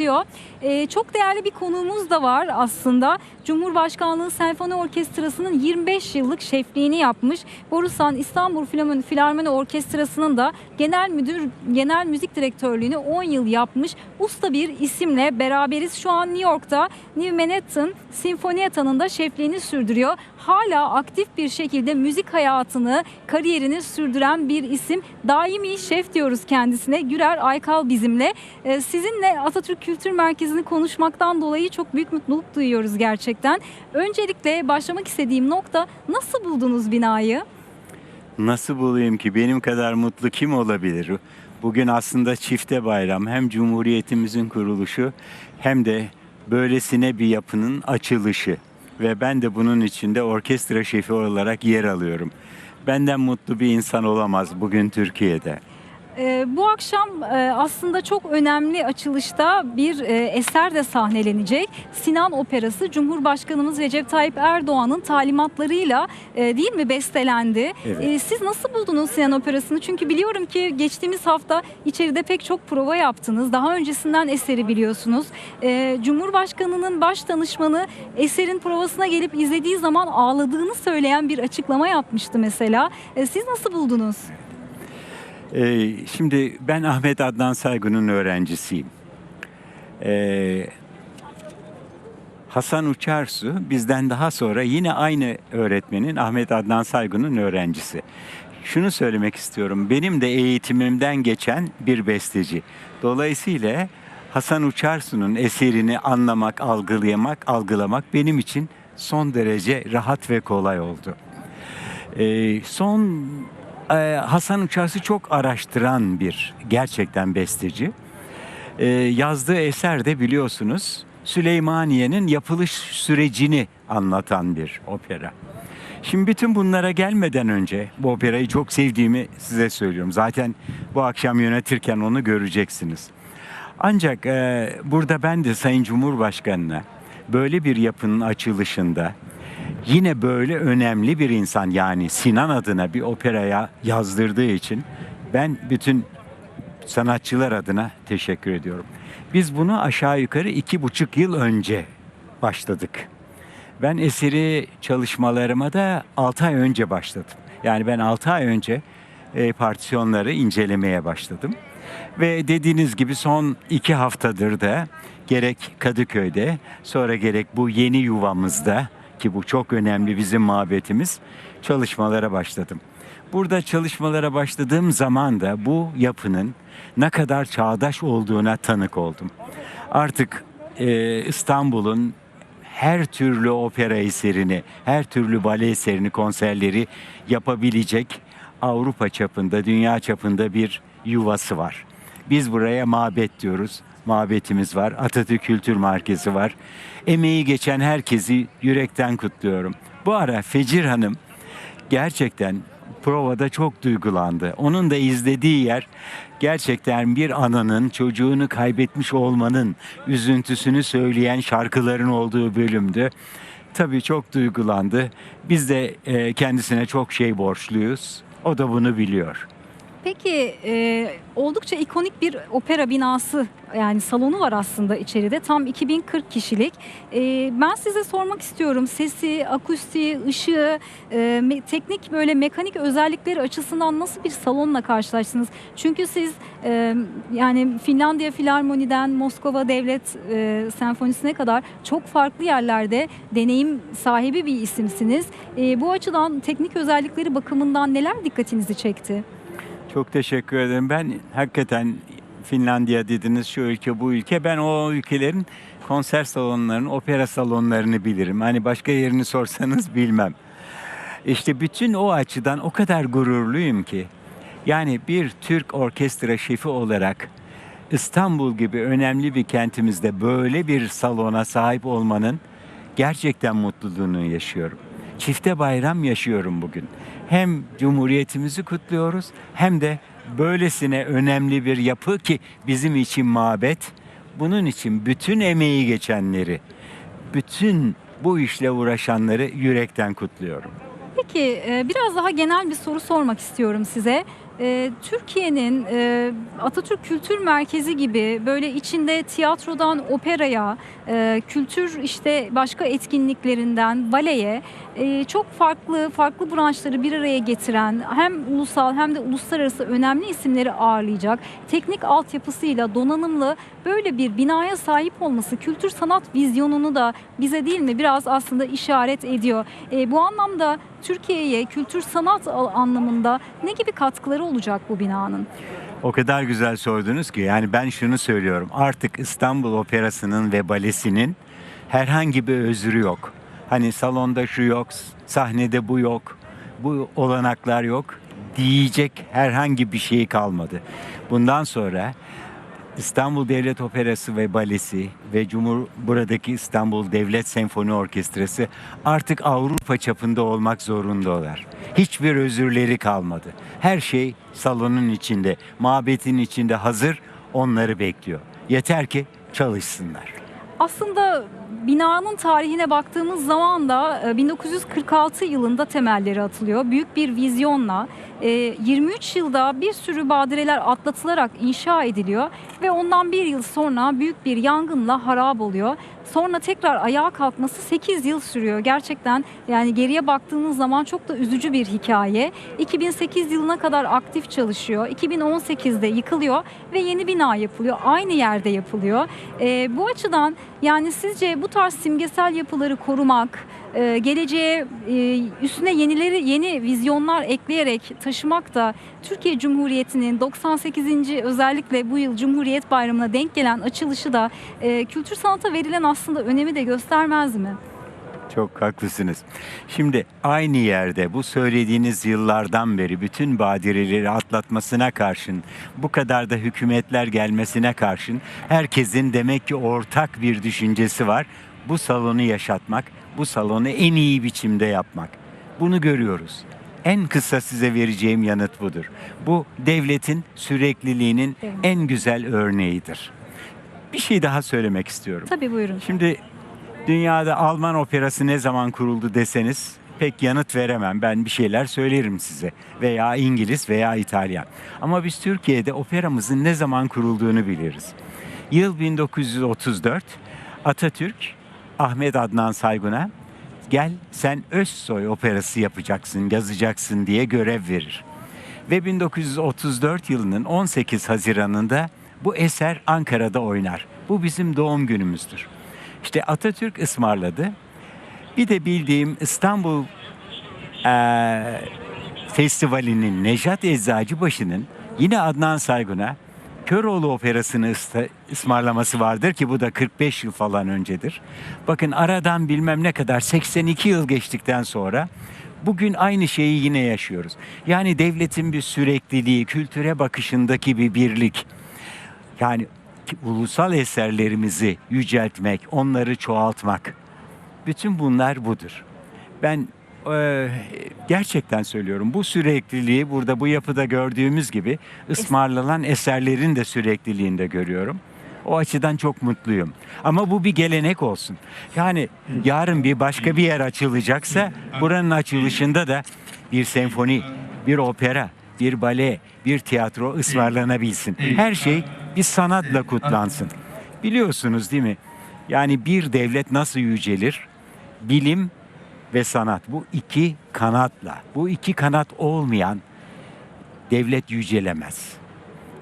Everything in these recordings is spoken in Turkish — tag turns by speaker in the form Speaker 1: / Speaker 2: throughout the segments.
Speaker 1: diyor. Ee, çok değerli bir konuğumuz da var aslında. Cumhurbaşkanlığı Senfoni Orkestrası'nın 25 yıllık şefliğini yapmış. Borusan İstanbul Filarmoni, Filarmoni Orkestrası'nın da genel müdür, genel müzik direktörlüğünü 10 yıl yapmış. Usta bir isimle beraberiz. Şu an New York'ta New Manhattan Sinfonieta'nın da şefliğini sürdürüyor. Hala aktif bir şekilde müzik hayatını, kariyerini sürdüren bir isim. Daimi şef diyoruz kendisine. Gürer Aykal bizimle. Ee, sizinle Atatürk Kültür Merkezi'ni konuşmaktan dolayı çok büyük mutluluk duyuyoruz gerçekten. Öncelikle başlamak istediğim nokta nasıl buldunuz binayı?
Speaker 2: Nasıl bulayım ki benim kadar mutlu kim olabilir? Bugün aslında çifte bayram. Hem Cumhuriyetimizin kuruluşu hem de böylesine bir yapının açılışı. Ve ben de bunun içinde orkestra şefi olarak yer alıyorum. Benden mutlu bir insan olamaz bugün Türkiye'de.
Speaker 1: Ee, bu akşam e, aslında çok önemli açılışta bir e, eser de sahnelenecek. Sinan Operası Cumhurbaşkanımız Recep Tayyip Erdoğan'ın talimatlarıyla e, değil mi bestelendi.
Speaker 2: Evet.
Speaker 1: E, siz nasıl buldunuz Sinan Operası'nı? Çünkü biliyorum ki geçtiğimiz hafta içeride pek çok prova yaptınız. Daha öncesinden eseri biliyorsunuz. E, Cumhurbaşkanının baş danışmanı eserin provasına gelip izlediği zaman ağladığını söyleyen bir açıklama yapmıştı mesela. Siz nasıl buldunuz?
Speaker 2: Ee, şimdi ben Ahmet Adnan Saygun'un öğrencisiyim. Ee, Hasan Uçarsu bizden daha sonra yine aynı öğretmenin Ahmet Adnan Saygun'un öğrencisi. Şunu söylemek istiyorum. Benim de eğitimimden geçen bir besteci. Dolayısıyla Hasan Uçarsu'nun eserini anlamak, algılamak, algılamak benim için son derece rahat ve kolay oldu. Ee, son e, Hasan Uçarsı çok araştıran bir gerçekten besteci. Ee, yazdığı eser de biliyorsunuz Süleymaniye'nin yapılış sürecini anlatan bir opera. Şimdi bütün bunlara gelmeden önce bu operayı çok sevdiğimi size söylüyorum. Zaten bu akşam yönetirken onu göreceksiniz. Ancak e, burada ben de Sayın Cumhurbaşkanı'na böyle bir yapının açılışında yine böyle önemli bir insan yani Sinan adına bir operaya yazdırdığı için ben bütün sanatçılar adına teşekkür ediyorum. Biz bunu aşağı yukarı iki buçuk yıl önce başladık. Ben eseri çalışmalarıma da 6 ay önce başladım. Yani ben 6 ay önce e, partisyonları incelemeye başladım. Ve dediğiniz gibi son iki haftadır da gerek Kadıköy'de sonra gerek bu yeni yuvamızda ki bu çok önemli bizim mabetimiz çalışmalara başladım. Burada çalışmalara başladığım zaman da bu yapının ne kadar çağdaş olduğuna tanık oldum. Artık e, İstanbul'un her türlü opera eserini, her türlü bale eserini, konserleri yapabilecek Avrupa çapında, dünya çapında bir yuvası var. Biz buraya mabet diyoruz. Mabetimiz var. Atatürk Kültür Merkezi var. Emeği geçen herkesi yürekten kutluyorum. Bu ara Fecir Hanım gerçekten provada çok duygulandı. Onun da izlediği yer gerçekten bir ananın çocuğunu kaybetmiş olmanın üzüntüsünü söyleyen şarkıların olduğu bölümdü. Tabii çok duygulandı. Biz de e, kendisine çok şey borçluyuz. O da bunu biliyor.
Speaker 1: Peki e, oldukça ikonik bir opera binası yani salonu var aslında içeride tam 2040 kişilik. E, ben size sormak istiyorum sesi, akustiği, ışığı, e, me- teknik böyle mekanik özellikleri açısından nasıl bir salonla karşılaştınız? Çünkü siz e, yani Finlandiya Filarmoni'den Moskova Devlet e, Senfonisi'ne kadar çok farklı yerlerde deneyim sahibi bir isimsiniz. E, bu açıdan teknik özellikleri bakımından neler dikkatinizi çekti?
Speaker 2: Çok teşekkür ederim. Ben hakikaten Finlandiya dediniz şu ülke bu ülke. Ben o ülkelerin konser salonlarını, opera salonlarını bilirim. Hani başka yerini sorsanız bilmem. İşte bütün o açıdan o kadar gururluyum ki. Yani bir Türk orkestra şefi olarak İstanbul gibi önemli bir kentimizde böyle bir salona sahip olmanın gerçekten mutluluğunu yaşıyorum. Çifte bayram yaşıyorum bugün. Hem Cumhuriyetimizi kutluyoruz hem de böylesine önemli bir yapı ki bizim için mabet. Bunun için bütün emeği geçenleri, bütün bu işle uğraşanları yürekten kutluyorum.
Speaker 1: Peki e, biraz daha genel bir soru sormak istiyorum size. Ee, Türkiye'nin e, Atatürk Kültür Merkezi gibi böyle içinde tiyatrodan operaya, e, kültür işte başka etkinliklerinden baleye e, çok farklı farklı branşları bir araya getiren hem ulusal hem de uluslararası önemli isimleri ağırlayacak teknik altyapısıyla donanımlı böyle bir binaya sahip olması kültür sanat vizyonunu da bize değil mi biraz aslında işaret ediyor. Bu anlamda Türkiye'ye kültür sanat anlamında ne gibi katkıları olacak bu binanın?
Speaker 2: O kadar güzel sordunuz ki yani ben şunu söylüyorum. Artık İstanbul Operası'nın ve balesinin herhangi bir özrü yok. Hani salonda şu yok, sahnede bu yok, bu olanaklar yok diyecek herhangi bir şey kalmadı. Bundan sonra İstanbul Devlet Operası ve Balesi ve Cumhur buradaki İstanbul Devlet Senfoni Orkestrası artık Avrupa çapında olmak zorundalar. Hiçbir özürleri kalmadı. Her şey salonun içinde, mabetin içinde hazır onları bekliyor. Yeter ki çalışsınlar.
Speaker 1: Aslında binanın tarihine baktığımız zaman da e, 1946 yılında temelleri atılıyor. Büyük bir vizyonla e, 23 yılda bir sürü badireler atlatılarak inşa ediliyor ve ondan bir yıl sonra büyük bir yangınla harap oluyor. Sonra tekrar ayağa kalkması 8 yıl sürüyor. Gerçekten yani geriye baktığınız zaman çok da üzücü bir hikaye. 2008 yılına kadar aktif çalışıyor. 2018'de yıkılıyor ve yeni bina yapılıyor. Aynı yerde yapılıyor. E, bu açıdan yani sizce bu tarz simgesel yapıları korumak, e, geleceğe e, üstüne yenileri yeni vizyonlar ekleyerek taşımak da Türkiye Cumhuriyeti'nin 98. özellikle bu yıl Cumhuriyet Bayramı'na denk gelen açılışı da e, kültür sanata verilen aslında önemi de göstermez mi?
Speaker 2: Çok haklısınız. Şimdi aynı yerde bu söylediğiniz yıllardan beri bütün badireleri atlatmasına karşın, bu kadar da hükümetler gelmesine karşın herkesin demek ki ortak bir düşüncesi var. Bu salonu yaşatmak, bu salonu en iyi biçimde yapmak. Bunu görüyoruz. En kısa size vereceğim yanıt budur. Bu devletin sürekliliğinin
Speaker 1: Evet.
Speaker 2: en güzel örneğidir. Bir şey daha söylemek istiyorum.
Speaker 1: Tabii buyurun.
Speaker 2: Şimdi dünyada Alman operası ne zaman kuruldu deseniz pek yanıt veremem. Ben bir şeyler söylerim size. Veya İngiliz veya İtalyan. Ama biz Türkiye'de operamızın ne zaman kurulduğunu biliriz. Yıl 1934 Atatürk Ahmet Adnan Saygun'a gel sen Özsoy operası yapacaksın, yazacaksın diye görev verir. Ve 1934 yılının 18 Haziran'ında bu eser Ankara'da oynar. Bu bizim doğum günümüzdür. İşte Atatürk ısmarladı. Bir de bildiğim İstanbul eee, Festivali'nin Nejat Eczacıbaşı'nın yine Adnan Saygun'a Köroğlu Operası'nı ısmarlaması vardır ki bu da 45 yıl falan öncedir. Bakın aradan bilmem ne kadar 82 yıl geçtikten sonra bugün aynı şeyi yine yaşıyoruz. Yani devletin bir sürekliliği, kültüre bakışındaki bir birlik. Yani ulusal eserlerimizi yüceltmek, onları çoğaltmak. Bütün bunlar budur. Ben e, gerçekten söylüyorum. Bu sürekliliği burada bu yapıda gördüğümüz gibi ısmarlanan eserlerin de sürekliliğinde görüyorum. O açıdan çok mutluyum. Ama bu bir gelenek olsun. Yani yarın bir başka bir yer açılacaksa buranın açılışında da bir senfoni, bir opera, bir bale, bir tiyatro ısmarlanabilsin. Her şey bir sanatla kutlansın. Biliyorsunuz değil mi? Yani bir devlet nasıl yücelir? Bilim ve sanat. Bu iki kanatla, bu iki kanat olmayan devlet yücelemez.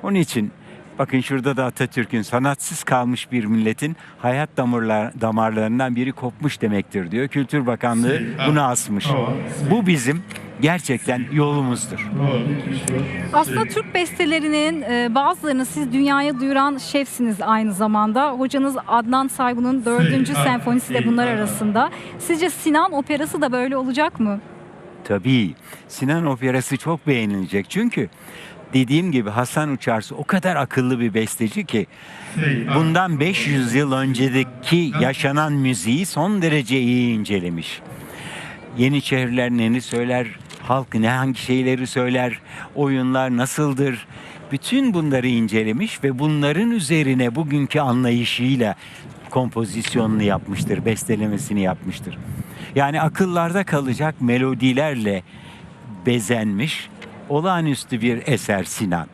Speaker 2: Onun için bakın şurada da Atatürk'ün sanatsız kalmış bir milletin hayat damarlar, damarlarından biri kopmuş demektir diyor. Kültür Bakanlığı bunu asmış. Bu bizim gerçekten yolumuzdur.
Speaker 1: Aslında Türk bestelerinin e, bazılarını siz dünyaya duyuran şefsiniz aynı zamanda. Hocanız Adnan Saygun'un 4. senfonisi de bunlar arasında. Sizce Sinan Operası da böyle olacak mı?
Speaker 2: Tabii. Sinan Operası çok beğenilecek. Çünkü dediğim gibi Hasan Uçarsu o kadar akıllı bir besteci ki bundan 500 yıl önceki yaşanan müziği son derece iyi incelemiş. Yeniçeriler neni söyler, halk ne hangi şeyleri söyler, oyunlar nasıldır. Bütün bunları incelemiş ve bunların üzerine bugünkü anlayışıyla kompozisyonunu yapmıştır, bestelemesini yapmıştır. Yani akıllarda kalacak melodilerle bezenmiş olağanüstü bir eser Sinan.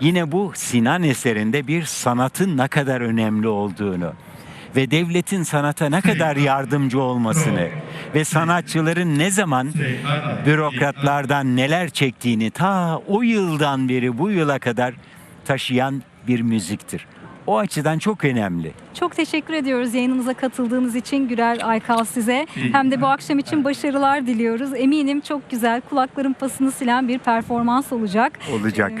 Speaker 2: Yine bu Sinan eserinde bir sanatın ne kadar önemli olduğunu ve devletin sanata ne kadar yardımcı olmasını ve sanatçıların ne zaman bürokratlardan neler çektiğini ta o yıldan beri bu yıla kadar taşıyan bir müziktir. O açıdan çok önemli.
Speaker 1: Çok teşekkür ediyoruz yayınımıza katıldığınız için Gürer Aykal size. Hem de bu akşam için başarılar diliyoruz. Eminim çok güzel kulakların pasını silen bir performans olacak.
Speaker 2: Olacak.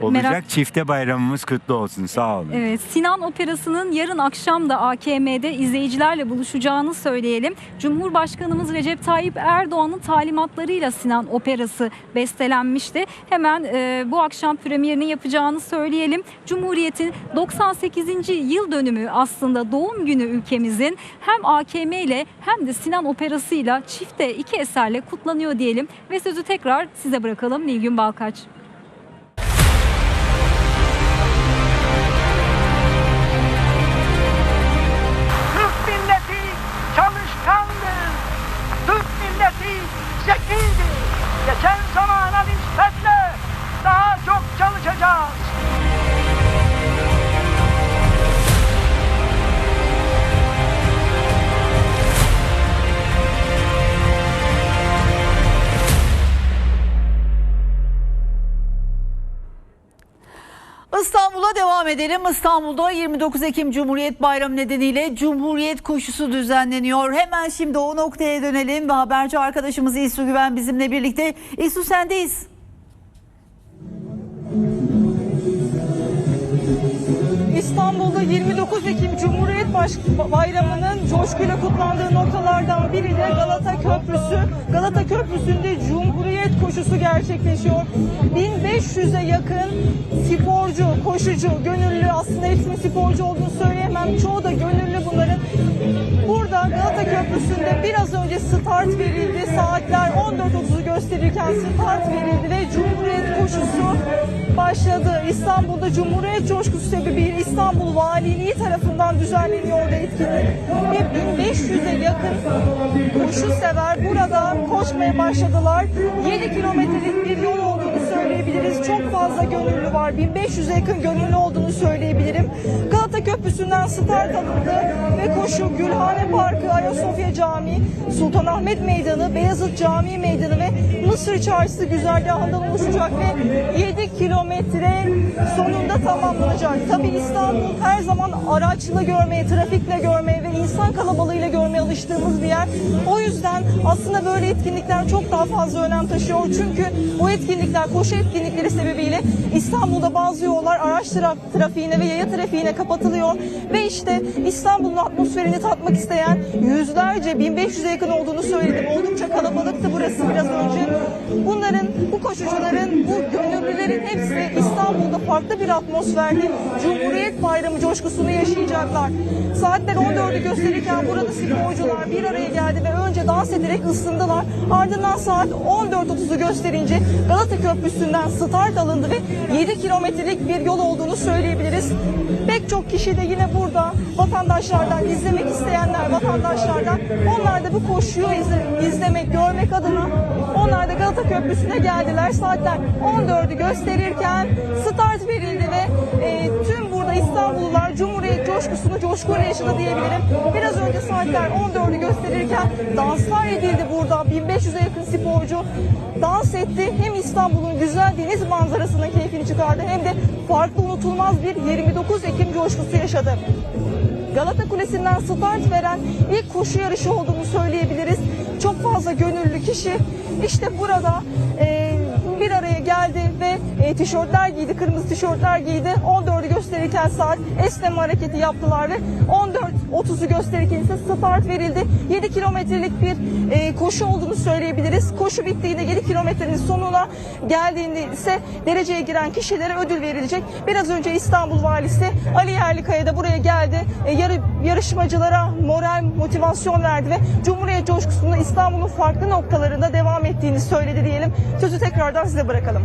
Speaker 1: Ee,
Speaker 2: Olacak.
Speaker 1: merak-
Speaker 2: Çifte bayramımız kutlu olsun. Sağ olun.
Speaker 1: Evet, Sinan Operası'nın yarın akşam da AKM'de izleyicilerle buluşacağını söyleyelim. Cumhurbaşkanımız Recep Tayyip Erdoğan'ın talimatlarıyla Sinan Operası bestelenmişti. Hemen e, bu akşam premierini yapacağını söyleyelim. Cumhuriyet'in 98. yıl dönümü aslında doğum günü ülkemizin hem AKM ile hem de Sinan Operası'yla çifte iki eserle kutlanıyor diyelim. Ve sözü tekrar size bırakalım Nilgün Balkaç.
Speaker 3: Devam edelim. İstanbul'da 29 Ekim Cumhuriyet Bayramı nedeniyle Cumhuriyet koşusu düzenleniyor. Hemen şimdi o noktaya dönelim ve haberci arkadaşımız İsu Güven bizimle birlikte. İsu sendeyiz.
Speaker 4: İstanbul'da 29 Ekim Cumhuriyet Bayramı'nın coşkuyla kutlandığı noktalardan biri de Galata Köprüsü. Galata Köprüsü'nde Cumhuriyet koşusu gerçekleşiyor. 1500'e yakın koşucu, gönüllü aslında hepsinin sporcu olduğunu söyleyemem. Çoğu da gönüllü bunların. Burada Galata Köprüsü'nde biraz önce start verildi. Saatler 14.30'u gösterirken start verildi ve Cumhuriyet koşusu başladı. İstanbul'da Cumhuriyet coşkusu sebebiyle İstanbul Valiliği tarafından düzenleniyor da etkinlik. Ve 1500'e yakın koşu sever burada koşmaya başladılar. 7 kilometrelik bir yol olduğunu söyleyebiliriz. Çok fazla gönüllü var. 1500'e yakın gönüllü olduğunu söyleyebilirim. Galata Köprüsü'nden start alındı ve koşu Gülhane Parkı, Ayasofya Camii, Sultanahmet Meydanı, Beyazıt Camii Meydanı ve Mısır Çarşısı güzergahından oluşacak ve 7 kilometre sonunda tamamlanacak. Tabii İstanbul her zaman araçla görmeye, trafikle görmeye ve insan kalabalığıyla görmeye alıştığımız bir yer. O yüzden aslında böyle etkinlikler çok daha fazla önem taşıyor. Çünkü bu etkinlikler, koşu etkinlikleri sebebiyle İstanbul'da bazı yollar araç tra- trafiğine ve yaya trafiğine kapatılıyor. Ve işte İstanbul'un atmosferini tatmak isteyen yüzlerce, 1500'e yakın olduğunu söyledim. Oldukça kalabalıktı burası biraz önce. Bunların, bu koşucuların, bu gönüllülerin hepsi İstanbul'da farklı bir atmosferde Cumhuriyet Bayramı coşkusunu yaşayacaklar. Saatler 14'ü gösterirken burada sporcular bir araya geldi ve dans ederek ısındılar. Ardından saat 14.30'u gösterince Galata Köprüsü'nden start alındı ve 7 kilometrelik bir yol olduğunu söyleyebiliriz. Pek çok kişi de yine burada vatandaşlardan izlemek isteyenler vatandaşlardan onlar da bu koşuyu izle- izlemek, görmek adına onlar da Galata Köprüsü'ne geldiler. Saatler 14'ü gösterirken start verildi ve e, tüm İstanbullular Cumhuriyet coşkusunu coşkuyla yaşadı diyebilirim. Biraz önce saatler 14'ü gösterirken danslar edildi burada. 1500'e yakın sporcu dans etti. Hem İstanbul'un güzel deniz manzarasının keyfini çıkardı hem de farklı unutulmaz bir 29 Ekim coşkusu yaşadı. Galata Kulesi'nden start veren ilk koşu yarışı olduğunu söyleyebiliriz. Çok fazla gönüllü kişi işte burada e, bir araya geldi ve e, tişörtler giydi, kırmızı tişörtler giydi. 14'ü gösterirken saat esneme hareketi yaptılar ve 14.30'u gösterirken ise start verildi. 7 kilometrelik bir e, koşu olduğunu söyleyebiliriz. Koşu bittiğinde 7 kilometrenin sonuna geldiğinde ise dereceye giren kişilere ödül verilecek. Biraz önce İstanbul Valisi Ali Yerlikaya da buraya geldi. E, yarı, yarışmacılara moral, motivasyon verdi ve Cumhuriyet coşkusunu İstanbul'un farklı noktalarında devam ettiğini söyledi diyelim. Sözü tekrardan size bırakalım.